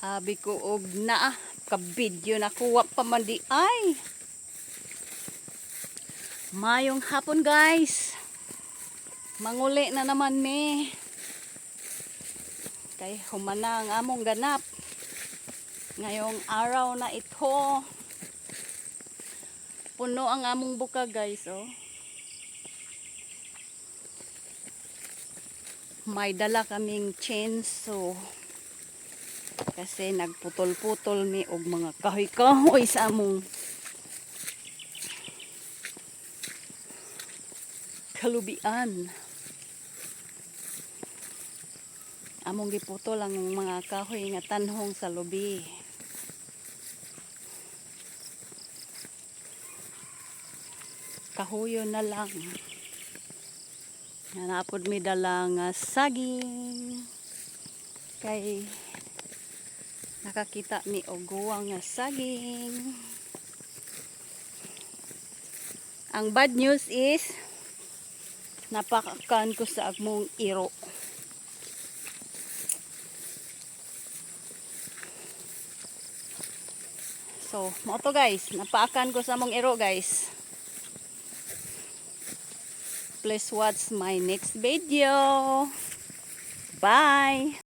Abi ko og na ka-video na kuha pa man di ay. Mayong hapon guys. Manguli na naman me. Kay humana ang among ganap. Ngayong araw na ito. Puno ang among buka guys oh. May dala kaming chainsaw kasi nagputol-putol mi og mga kahoy-kahoy sa among kalubian. Among giputol ang mga kahoy nga tanhong sa lubi. Kahuyo na lang. Nga napod mi dala nga saging. Kay nakakita mi og guwang nga saging. Ang bad news is napakan ko sa agmong iro. So, mo to guys, napaakan ko sa among iro guys. Please watch my next video. Bye!